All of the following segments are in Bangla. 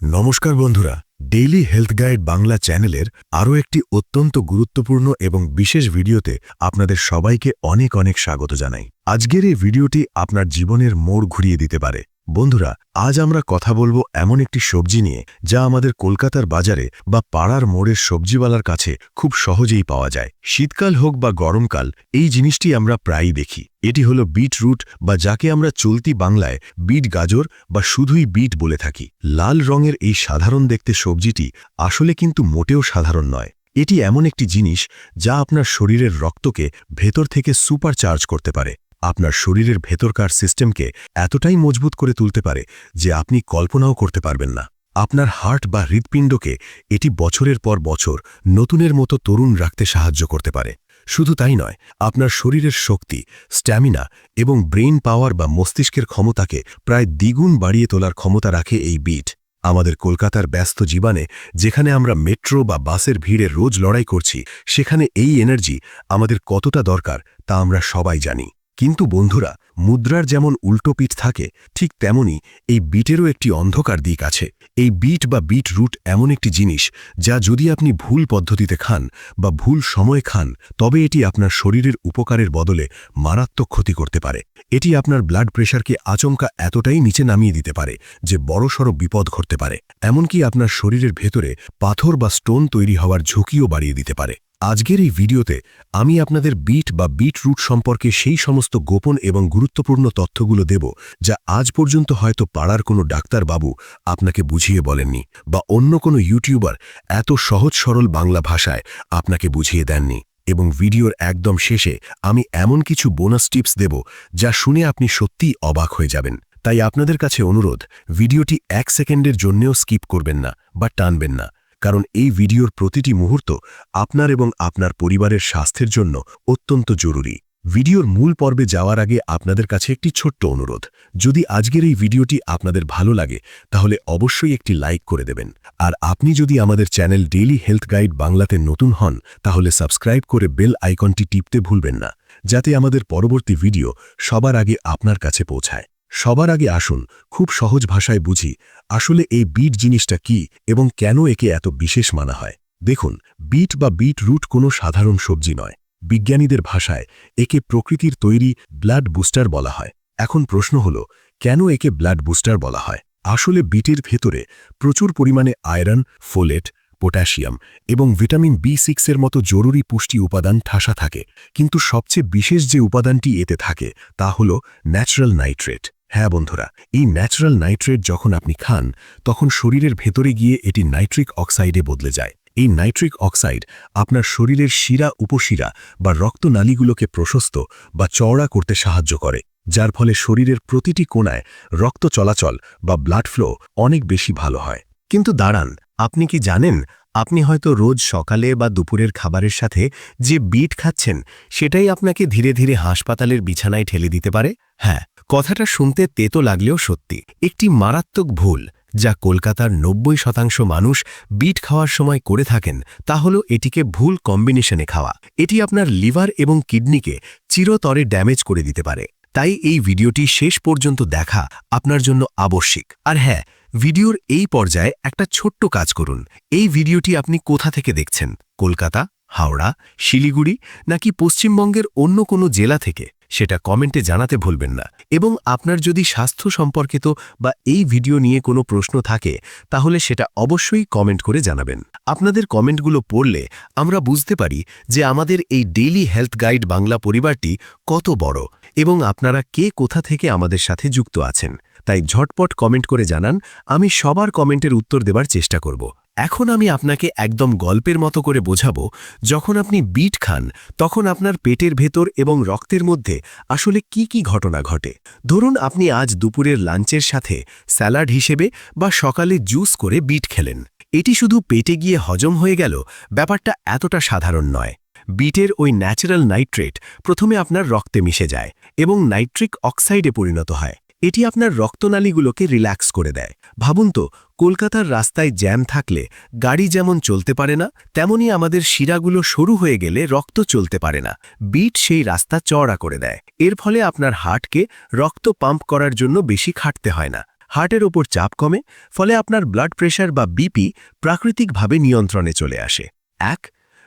নমস্কার বন্ধুরা ডেইলি হেলথ গাইড বাংলা চ্যানেলের আরও একটি অত্যন্ত গুরুত্বপূর্ণ এবং বিশেষ ভিডিওতে আপনাদের সবাইকে অনেক অনেক স্বাগত জানাই। আজকের এই ভিডিওটি আপনার জীবনের মোড় ঘুরিয়ে দিতে পারে। বন্ধুরা, আজ আমরা কথা বলব এমন একটি সবজি নিয়ে যা আমাদের কলকাতার বাজারে বা পাড়ার মোড়ের সবজিওয়ালার কাছে খুব সহজেই পাওয়া যায়। শীতকাল হোক বা গরমকাল, এই জিনিসটি আমরা প্রায়ই দেখি। এটি হলো বিট রুট বা যাকে আমরা চলতি বাংলায় বিট গাজর বা শুধুই বিট বলে থাকি। লাল রঙের এই সাধারণ দেখতে সবজিটি আসলে কিন্তু মোটেও সাধারণ নয়। এটি এমন একটি জিনিস যা আপনার শরীরের রক্তকে ভেতর থেকে সুপার চার্জ করতে পারে। আপনার শরীরের ভেতরকার সিস্টেমকে এতটাই মজবুত করে তুলতে পারে যে আপনি কল্পনাও করতে পারবেন না। আপনার হার্ট বা হৃৎপিণ্ডকে এটি বছরের পর বছর নতুনের মতো তরুণ রাখতে সাহায্য করতে পারে। শুধু তাই নয়, আপনার শরীরের শক্তি, স্ট্যামিনা এবং ব্রেইন পাওয়ার বা মস্তিষ্কের ক্ষমতাকে প্রায় দ্বিগুণ বাড়িয়ে তোলার ক্ষমতা রাখে এই বিট। আমাদের কলকাতার ব্যস্ত জীবনে যেখানে আমরা মেট্রো বা বাসের ভিড়ে রোজ লড়াই করছি, সেখানে এই এনার্জি আমাদের কতটা দরকার তা আমরা সবাই জানি। কিন্তু বন্ধুরা, মুদ্রার যেমন উল্টো পিঠ থাকে, ঠিক তেমনি এই বিটেরও একটি অন্ধকার দিক আছে। এই বিট বা বিট রুট এমন একটি জিনিস যা যদি আপনি ভুল পদ্ধতিতে খান বা ভুল সময় খান, তবে এটি আপনার শরীরের উপকারের বদলে মারাত্মক ক্ষতি করতে পারে। এটি আপনার ব্লাড প্রেশারকে আচমকা এতটাই নিচে নামিয়ে দিতে পারে যে বড়সড় বিপদ ঘটতে পারে। এমনকি আপনার শরীরের ভেতরে পাথর বা স্টোন তৈরি হওয়ার ঝুঁকিও বাড়িয়ে দিতে পারে। আজকের এই ভিডিওতে আমি আপনাদের বিট বা বিট রুট সম্পর্কে সেই সমস্ত গোপন এবং গুরুত্বপূর্ণ তথ্যগুলো দেব যা আজ পর্যন্ত হয়তো পাড়ার কোনো ডাক্তারবাবু আপনাকে বুঝিয়ে বলেননি বা অন্য কোনো ইউটিউবার এত সহজ সরল বাংলা ভাষায় আপনাকে বুঝিয়ে দেননি এবং ভিডিওর একদম শেষে আমি এমন কিছু বোনাস টিপস দেব যা শুনে আপনি সত্যিই অবাক হয়ে যাবেন। তাই আপনাদের কাছে অনুরোধ, ভিডিওটি এক সেকেন্ডের জন্যেও স্কিপ করবেন না বা টানবেন না। কারণ এই ভিডিওর প্রতিটি মুহূর্ত আপনার এবং আপনার পরিবারের স্বাস্থ্যের জন্য অত্যন্ত জরুরি। ভিডিওর মূল পর্বে যাওয়ার আগে আপনাদের কাছে একটি ছোট্ট অনুরোধ। যদি আজকের এই ভিডিওটি আপনাদের ভালো লাগে, তাহলে অবশ্যই একটি লাইক করে দেবেন। আর আপনি যদি আমাদের চ্যানেল ডেইলি হেলথ গাইড বাংলাতে নতুন হন, তাহলে সাবস্ক্রাইব করে বেল আইকনটি টিপতে ভুলবেন না, যাতে আমাদের পরবর্তী ভিডিও সবার আগে আপনার কাছে পৌঁছায়। সবার আগে আসুন, খুব সহজ ভাষায় বুঝি আসলে এই বিট জিনিসটা কি এবং কেন একে এত বিশেষ মানা হয়। দেখুন বিট বা বিট রুট কোনো সাধারণ সবজি নয়। বিজ্ঞানীদের ভাষায় একে প্রকৃতির তৈরি ব্লাড বুস্টার বলা হয়। এখন প্রশ্ন হল, কেন একে ব্লাড বুস্টার বলা হয়? আসলে বিটের ভেতরে প্রচুর পরিমাণে আয়রন ফোলেট পটাশিয়াম এবং ভিটামিন বি সিক্সের মতো জরুরি পুষ্টি উপাদান ঠাসা থাকে। কিন্তু সবচেয়ে বিশেষ যে উপাদানটি এতে থাকে তা হল ন্যাচারাল নাইট্রেট হ্যাঁ বন্ধুরা, এই ন্যাচারাল নাইট্রেট যখন আপনি খান, তখন শরীরের ভেতরে গিয়ে এটি নাইট্রিক অক্সাইডে বদলে যায়। এই নাইট্রিক অক্সাইড আপনার শরীরের শিরা উপশিরা বা রক্তনালীগুলোকে প্রশস্ত বা চওড়া করতে সাহায্য করে, যার ফলে শরীরের প্রতিটি কোণায় রক্ত চলাচল বা ব্লাড ফ্লো অনেক বেশি ভালো হয়। কিন্তু দাঁড়ান, আপনি কি জানেন, আপনি হয়তো রোজ সকালে বা দুপুরের খাবারের সাথে যে বিট খাচ্ছেন, সেটাই আপনাকে ধীরে ধীরে হাসপাতালের বিছানায় ঠেলে দিতে পারে? হ্যাঁ কথাটা শুনতে তেতো লাগলেও সত্যি। একটি মারাত্মক ভুল, যা কলকাতার নব্বই শতাংশ মানুষ বিট খাওয়ার সময় করে থাকেন, তা হল এটিকে ভুল কম্বিনেশনে খাওয়া। এটি আপনার লিভার এবং কিডনিকে চিরতরে ড্যামেজ করে দিতে পারে। তাই এই ভিডিওটি শেষ পর্যন্ত দেখা আপনার জন্য আবশ্যিক। আর হ্যাঁ ভিডিওর এই পর্যায়ে একটা ছোট্ট কাজ করুন। এই ভিডিওটি আপনি কোথা থেকে দেখছেন? কলকাতা, হাওড়া, শিলিগুড়ি, নাকি পশ্চিমবঙ্গের অন্য কোনো জেলা থেকে? সেটা কমেন্টে জানাতে ভুলবেন না। এবং আপনার যদি স্বাস্থ্য সম্পর্কিত বা এই ভিডিও নিয়ে কোনো প্রশ্ন থাকে, তাহলে সেটা অবশ্যই কমেন্ট করে জানাবেন। আপনাদের কমেন্টগুলো পড়লে আমরা বুঝতে পারি যে আমাদের এই ডেইলি হেলথ গাইড বাংলা পরিবারটি কত বড় এবং আপনারা কে কোথা থেকে আমাদের সাথে যুক্ত আছেন। তাই ঝটপট কমেন্ট করে জানান, আমি সবার কমেন্টের উত্তর দেবার চেষ্টা করব। এখন আমি আপনাকে একদম গল্পের মতো করে বোঝাবো, যখন আপনি বিট খান, তখন আপনার পেটের ভেতর এবং রক্তের মধ্যে আসলে কি কি ঘটনা ঘটে। ধরুন আপনি আজ দুপুরের লাঞ্চের সাথে স্যালাড হিসেবে বা সকালে জুস করে বিট খেলেন। এটি শুধু পেটে গিয়ে হজম হয়ে গেল, ব্যাপারটা এতটা সাধারণ নয়। বিটের ওই ন্যাচারাল নাইট্রেট প্রথমে আপনার রক্তে মিশে যায় এবং নাইট্রিক অক্সাইডে পরিণত হয়। এটি আপনার রক্তনালীগুলোকে রিল্যাক্স করে দেয়। ভাবুন তো, কলকাতার রাস্তায় জ্যাম থাকলে গাড়ি যেমন চলতে পারে না, তেমনি আমাদের শিরাগুলো সরু হয়ে গেলে রক্ত চলতে পারে না। বিট সেই রাস্তা চওড়া করে দেয়। এর ফলে আপনার হার্টকে রক্ত পাম্প করার জন্য বেশি খাটতে হয় না। হার্টের ওপর চাপ কমে, ফলে আপনার ব্লাড প্রেশার বা বিপি প্রাকৃতিকভাবে নিয়ন্ত্রণে চলে আসে। এক,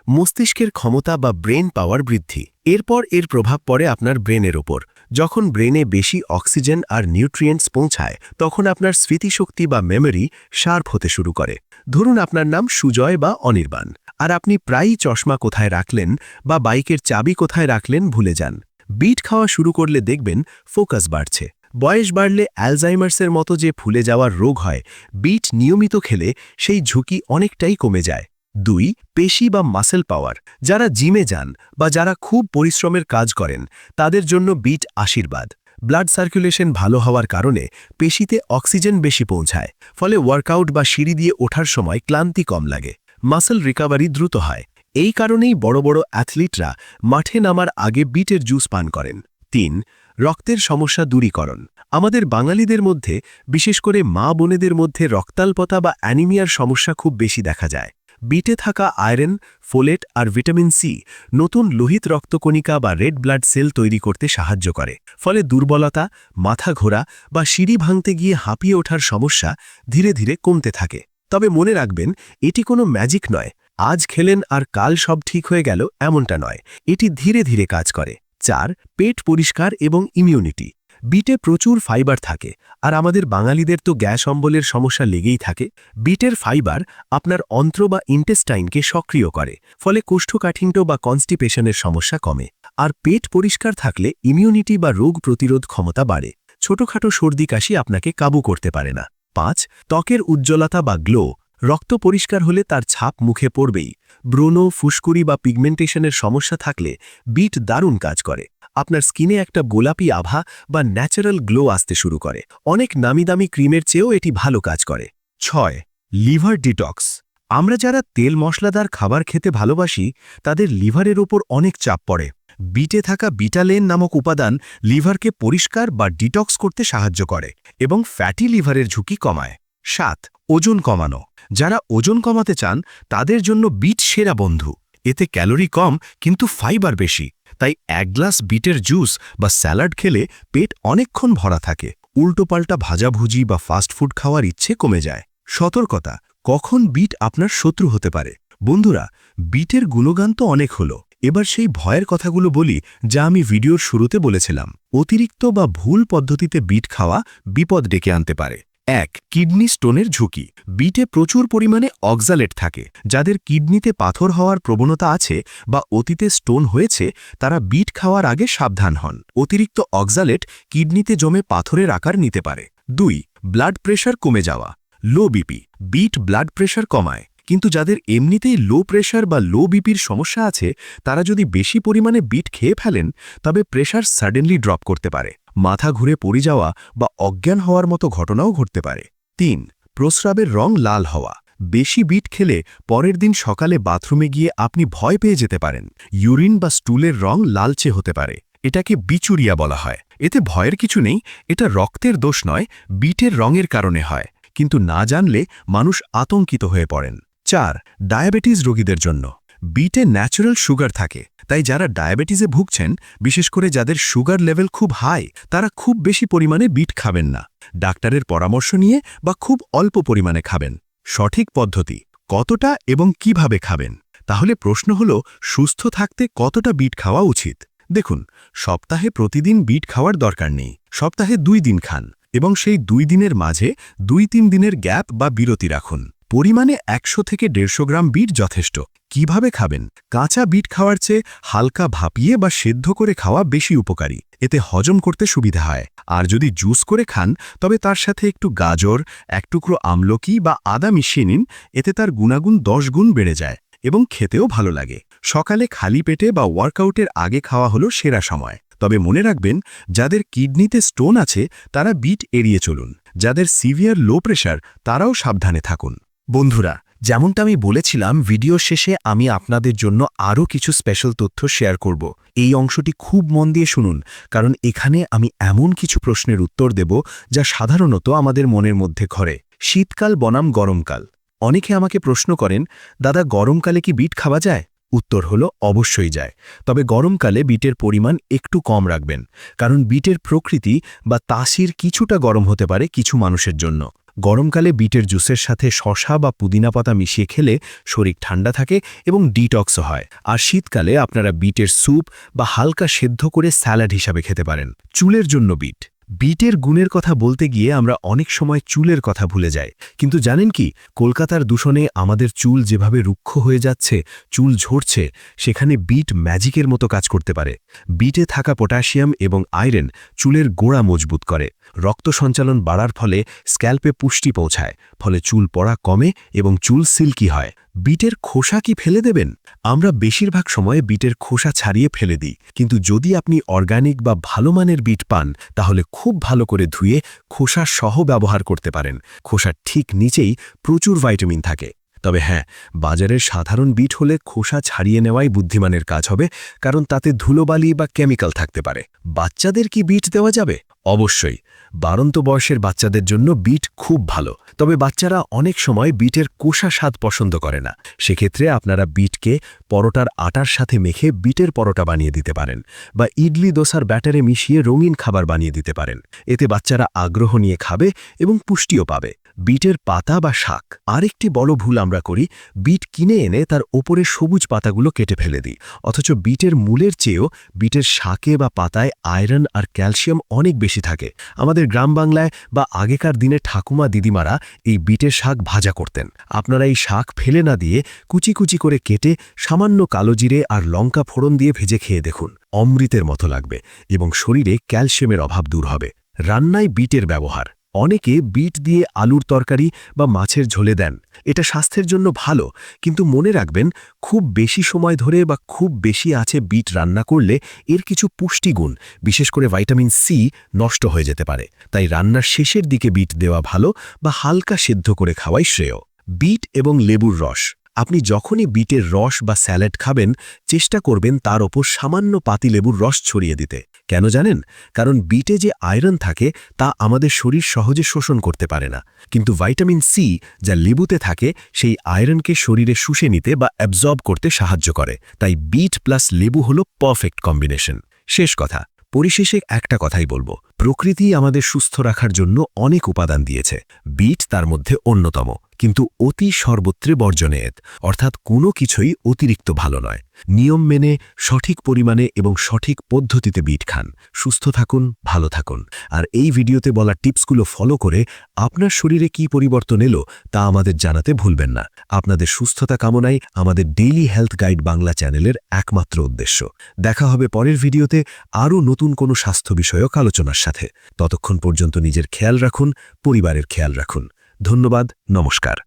মস্তিষ্কের ক্ষমতা বা ব্রেন পাওয়ার বৃদ্ধি। এরপর এর প্রভাব পড়ে আপনার ব্রেনের ওপর। যখন ব্রেনে বেশি অক্সিজেন আর নিউট্রিয়েন্টস পৌঁছায়, তখন আপনার স্মৃতিশক্তি বা মেমরি শার্প হতে শুরু করে। ধরুন আপনার নাম সুজয় বা অনির্বাণ, আর আপনি প্রায়ই চশমা কোথায় রাখলেন বা বাইকের চাবি কোথায় রাখলেন ভুলে যান। বিট খাওয়া শুরু করলে দেখবেন ফোকাস বাড়ছে। বয়স বাড়লে অ্যালজাইমার্সের মতো যে ফুলে যাওয়ার রোগ হয়, বিট নিয়মিত খেলে সেই ঝুঁকি অনেকটাই কমে যায়। দুই, পেশি বা মাসেল পাওয়ার যারা জিমে যান বা যারা খুব পরিশ্রমের কাজ করেন, তাদের জন্য বিট আশীর্বাদ। ব্লাড সার্কুলেশন ভালো হওয়ার কারণে পেশিতে অক্সিজেন বেশি পৌঁছায়, ফলে ওয়ার্কআউট বা সিঁড়ি দিয়ে ওঠার সময় ক্লান্তি কম লাগে। মাসেল রিকাভারি দ্রুত হয়। এই কারণেই বড় বড় অ্যাথলিটরা মাঠে নামার আগে বিটের জুস পান করেন। তিন, রক্তের সমস্যা দূরীকরণ। আমাদের বাঙালিদের মধ্যে, বিশেষ করে মা বোনেদের মধ্যে রক্তাল্পতা বা অ্যানিমিয়ার সমস্যা খুব বেশি দেখা যায়। বিটে থাকা আয়রন, ফোলেট আর ভিটামিন সি নতুন লোহিত রক্তকণিকা বা রেড ব্লাড সেল তৈরি করতে সাহায্য করে। ফলে দুর্বলতা, মাথা ঘোরা বা সিঁড়ি ভাঙতে গিয়ে হাঁপিয়ে ওঠার সমস্যা ধীরে ধীরে কমতে থাকে। তবে মনে রাখবেন, এটি কোনো ম্যাজিক নয়। আজ খেলেন আর কাল সব ঠিক হয়ে গেল এমনটা নয়। এটি ধীরে ধীরে কাজ করে। চার, পেট পরিষ্কার এবং ইমিউনিটি। বিটে প্রচুর ফাইবার থাকে, আর আমাদের বাঙালিদের তো গ্যাস অম্বলের সমস্যা লেগেই থাকে। বিটের ফাইবার আপনার অন্ত্র বা ইন্টেস্টাইনকে সক্রিয় করে, ফলে কোষ্ঠকাঠিন্য বা কনস্টিপেশনের সমস্যা কমে। আর পেট পরিষ্কার থাকলে ইমিউনিটি বা রোগ প্রতিরোধ ক্ষমতা বাড়ে। ছোটখাটো সর্দি কাশি আপনাকে কাবু করতে পারে না। পাঁচ, ত্বকের উজ্জ্বলতা বা গ্লো, রক্ত পরিষ্কার হলে তার ছাপ মুখে পড়বেই। ব্রণ ফুসকুড়ি বা পিগমেন্টেশনের সমস্যা থাকলে বিট দারুণ কাজ করে। আপনার স্কিনে একটা গোলাপি আভা বা ন্যাচারাল গ্লো আসতে শুরু করে। অনেক নামি দামি ক্রিমের চেয়েও এটি ভালো কাজ করে। ছয়, লিভার ডিটক্স। আমরা যারা তেল মশলাদার খাবার খেতে ভালোবাসি, তাদের লিভারের ওপর অনেক চাপ পড়ে। বিটে থাকা বিটালেন নামক উপাদান লিভারকে পরিষ্কার বা ডিটক্স করতে সাহায্য করে এবং ফ্যাটি লিভারের ঝুঁকি কমায়। সাত, ওজন কমানো। যারা ওজন কমাতে চান, তাদের জন্য বিট সেরা বন্ধু। এতে ক্যালোরি কম, কিন্তু ফাইবার বেশি। তাই এক গ্লাস বিটের জুস বা স্যালাড খেলে পেট অনেকক্ষণ ভরা থাকে। উল্টোপাল্টা ভাজাভুজি বা ফাস্টফুড খাওয়ার ইচ্ছে কমে যায়। সতর্কতা, কখন বিট আপনার শত্রু হতে পারে? বন্ধুরা, বিটের গুণগান তো অনেক হলো। এবার সেই ভয়ের কথাগুলো বলি যা আমি ভিডিওর শুরুতে বলেছিলাম। অতিরিক্ত বা ভুল পদ্ধতিতে বিট খাওয়া বিপদ ডেকে আনতে পারে। এক, কিডনি স্টোনের ঝুঁকি। বিটে প্রচুর পরিমাণে অক্সালেট থাকে। যাদের কিডনিতে পাথর হওয়ার প্রবণতা আছে বা অতীতে স্টোন হয়েছে, তারা বিট খাওয়ার আগে সাবধান হন। অতিরিক্ত অক্সালেট কিডনিতে জমে পাথরের আকার নিতে পারে। দুই, ব্লাড প্রেশার কমে যাওয়া। Low BP. Beet blood pressure কমায়। কিন্তু যাদের এমনিতেই লো প্রেশার বা লো বিপির সমস্যা আছে, তারা যদি বেশি পরিমাণে বিট খেয়ে ফেলেন, তবে প্রেশার সাডেনলি ড্রপ করতে পারে। মাথা ঘুরে পড়ে যাওয়া বা অজ্ঞান হওয়ার মতো ঘটনাও ঘটতে পারে। তিন, প্রস্রাবের রং লাল হওয়া। বেশি বিট খেলে পরের দিন সকালে বাথরুমে গিয়ে আপনি ভয় পেয়ে যেতে পারেন। ইউরিন বা স্টুলের রং লালচে হতে পারে। এটাকে বিচুরিয়া বলা হয়। এতে ভয়ের কিছু নেই, এটা রক্তের দোষ নয়, বিটের রঙের কারণে হয়। কিন্তু না জানলে মানুষ আতঙ্কিত হয়ে পড়েন। চার, ডায়াবেটিস রোগীদের জন্য। বিটে ন্যাচারাল সুগার থাকে। তাই যারা ডায়াবেটিসে ভুগছেন, বিশেষ করে যাদের সুগার লেভেল খুব হাই, তারা খুব বেশি পরিমাণে বিট খাবেন না। ডাক্তারের পরামর্শ নিয়ে বা খুব অল্প পরিমাণে খাবেন। সঠিক পদ্ধতি, কতটা এবং কীভাবে খাবেন? তাহলে প্রশ্ন হল, সুস্থ থাকতে কতটা বিট খাওয়া উচিত? দেখুন, সপ্তাহে প্রতিদিন বিট খাওয়ার দরকার নেই। সপ্তাহে দুই দিন খান এবং সেই দুই দিনের মাঝে দুই তিন দিনের গ্যাপ বা বিরতি রাখুন। পরিমাণে একশো থেকে দেড়শো গ্রাম বিট যথেষ্ট। কীভাবে খাবেন? কাঁচা বিট খাওয়ার চেয়ে হালকা ভাপিয়ে বা সেদ্ধ করে খাওয়া বেশি উপকারী। এতে হজম করতে সুবিধা হয়। আর যদি জুস করে খান, তবে তার সাথে একটু গাজর, এক টুকরো আমলকি বা আদা মিশিয়ে নিন, এতে তার গুণাগুণ দশ গুণ বেড়ে যায় এবং খেতেও ভালো লাগে। সকালে খালি পেটে বা ওয়ার্কআউটের আগে খাওয়া হলো সেরা সময়। তবে মনে রাখবেন, যাদের কিডনিতে স্টোন আছে, তারা বিট এড়িয়ে চলুন। যাদের সিভিয়ার লো প্রেশার, তারাও সাবধানে থাকুন। বন্ধুরা, যেমনটা আমি বলেছিলাম, ভিডিও শেষে আমি আপনাদের জন্য আরও কিছু স্পেশাল তথ্য শেয়ার করব। এই অংশটি খুব মন দিয়ে শুনুন, কারণ এখানে আমি এমন কিছু প্রশ্নের উত্তর দেব যা সাধারণত আমাদের মনের মধ্যে ঘরে। শীতকাল বনাম গরমকাল। অনেকে আমাকে প্রশ্ন করেন, দাদা, গরমকালে কি বিট খাওয়া যায়? উত্তর হলো, অবশ্যই যায়। তবে গরমকালে বিটের পরিমাণ একটু কম রাখবেন, কারণ বিটের প্রকৃতি বা তাসির কিছুটা গরম হতে পারে কিছু মানুষের জন্য। গরমকালে বিটের জুসের সাথে শশা বা পুদিনা পাতা মিশিয়ে খেলে শরীর ঠান্ডা থাকে এবং ডিটক্সও হয়। আর শীতকালে আপনারা বিটের স্যুপ বা হালকা সেদ্ধ করে স্যালাড হিসাবে খেতে পারেন। চুলের জন্য বিট। বিটের গুণের কথা বলতে গিয়ে আমরা অনেক সময় চুলের কথা ভুলে যাই। কিন্তু জানেন কি? কলকাতার দূষণে আমাদের চুল যেভাবে রুক্ষ হয়ে যাচ্ছে, চুল ঝরছে, সেখানে বিট ম্যাজিকের মতো কাজ করতে পারে। বিটে থাকা পটাশিয়াম এবং আয়রন চুলের গোড়া মজবুত করে। রক্ত সঞ্চালন বাড়ার ফলে স্ক্যাল্পে পুষ্টি পৌঁছায়, ফলে চুল পড়া কমে এবং চুল সিল্কি হয়। বিটের খোসা কি ফেলে দেবেন? আমরা বেশিরভাগ সময়ে বিটের খোসা ছাড়িয়ে ফেলে দিই, কিন্তু যদি আপনি অর্গানিক বা ভালো মানের বিট পান, তাহলে খুব ভালো করে ধুয়ে খোসা সহ ব্যবহার করতে পারেন। খোসার ঠিক নিচেই প্রচুর ভাইটামিন থাকে। তবে হ্যাঁ বাজারের সাধারণ বিট হলে খোসা ছাড়িয়ে নেওয়াই বুদ্ধিমানের কাজ হবে, কারণ তাতে ধুলোবালি বা কেমিক্যাল থাকতে পারে। বাচ্চাদের কি বিট দেওয়া যাবে? অবশ্যই বারন্ত বয়সের বাচ্চাদের জন্য বিট খুব ভালো। তবে বাচ্চারা অনেক সময় বিটের কোষা স্বাদ পছন্দ করে না। সেক্ষেত্রে আপনারা বিটকে পরোটার আটার সাথে মেখে বিটের পরোটা বানিয়ে দিতে পারেন বা ইডলি দোসার ব্যাটারে মিশিয়ে রঙিন খাবার বানিয়ে দিতে পারেন। এতে বাচ্চারা আগ্রহ নিয়ে খাবে এবং পুষ্টিও পাবে। বিটের পাতা বা শাক। আরেকটি বড় ভুল আমরা করি, বিট কিনে এনে তার ওপরে সবুজ পাতাগুলো কেটে ফেলে দিই। অথচ বিটের মূলের চেয়েও বিটের শাকে বা পাতায় আয়রন আর ক্যালসিয়াম অনেক বেশি থাকে। আমাদের গ্রাম বাংলায় বা আগেকার দিনে ঠাকুমা দিদিমারা এই বিটের শাক ভাজা করতেন। আপনারা এই শাক ফেলে না দিয়ে কুচি কুচি করে কেটে সামান্য কালো জিরে আর লঙ্কা ফোড়ন দিয়ে ভেজে খেয়ে দেখুন। অমৃতের মতো লাগবে এবং শরীরে ক্যালসিয়ামের অভাব দূর হবে। রান্নায় বিটের ব্যবহার। অনেকে বিট দিয়ে আলুর তরকারি বা মাছের ঝোলে দেন। এটা স্বাস্থ্যের জন্য ভালো, কিন্তু মনে রাখবেন, খুব বেশি সময় ধরে বা খুব বেশি আছে বিট রান্না করলে এর কিছু পুষ্টিগুণ বিশেষ করে ভাইটামিন সি নষ্ট হয়ে যেতে পারে। তাই রান্নার শেষের দিকে বিট দেওয়া ভালো বা হালকা সেদ্ধ করে খাওয়াই শ্রেয়। বিট এবং লেবুর রস। আপনি যখনই বিটের রস বা স্যালাড খাবেন, চেষ্টা করবেন তার ওপর সামান্য পাতিলেবুর রস ছড়িয়ে দিতে। কেন জানেন? কারণ বিটে যে আয়রন থাকে, তা আমাদের শরীর সহজে শোষণ করতে পারে না। কিন্তু ভাইটামিন সি যা লেবুতে থাকে, সেই আয়রনকে শরীরে শুষে নিতে বা অ্যাবজর্ব করতে সাহায্য করে। তাই বিট প্লাস লেবু হল পারফেক্ট কম্বিনেশন শেষ কথা। পরিশেষে একটা কথাই বলব। প্রকৃতি আমাদের সুস্থ রাখার জন্য অনেক উপাদান দিয়েছে। বিট তার মধ্যে অন্যতম। কিন্তু অতি সর্বত্রে বর্জনেত, অর্থাৎ কোনো কিছুই অতিরিক্ত ভালো নয়। নিয়ম মেনে, সঠিক পরিমাণে এবং সঠিক পদ্ধতিতে বিট খান। সুস্থ থাকুন, ভালো থাকুন। আর এই ভিডিওতে বলা টিপসগুলো ফলো করে আপনার শরীরে কি পরিবর্তন এলো তা আমাদের জানাতে ভুলবেন না। আপনাদের সুস্থতা কামনাই আমাদের ডেইলি হেলথ গাইড বাংলা চ্যানেলের একমাত্র উদ্দেশ্য। দেখা হবে পরের ভিডিওতে আরও নতুন কোনো স্বাস্থ্য বিষয়ক আলোচনার সাথে। ততক্ষণ পর্যন্ত নিজের খেয়াল রাখুন, পরিবারের খেয়াল রাখুন। ধন্যবাদ নমস্কার।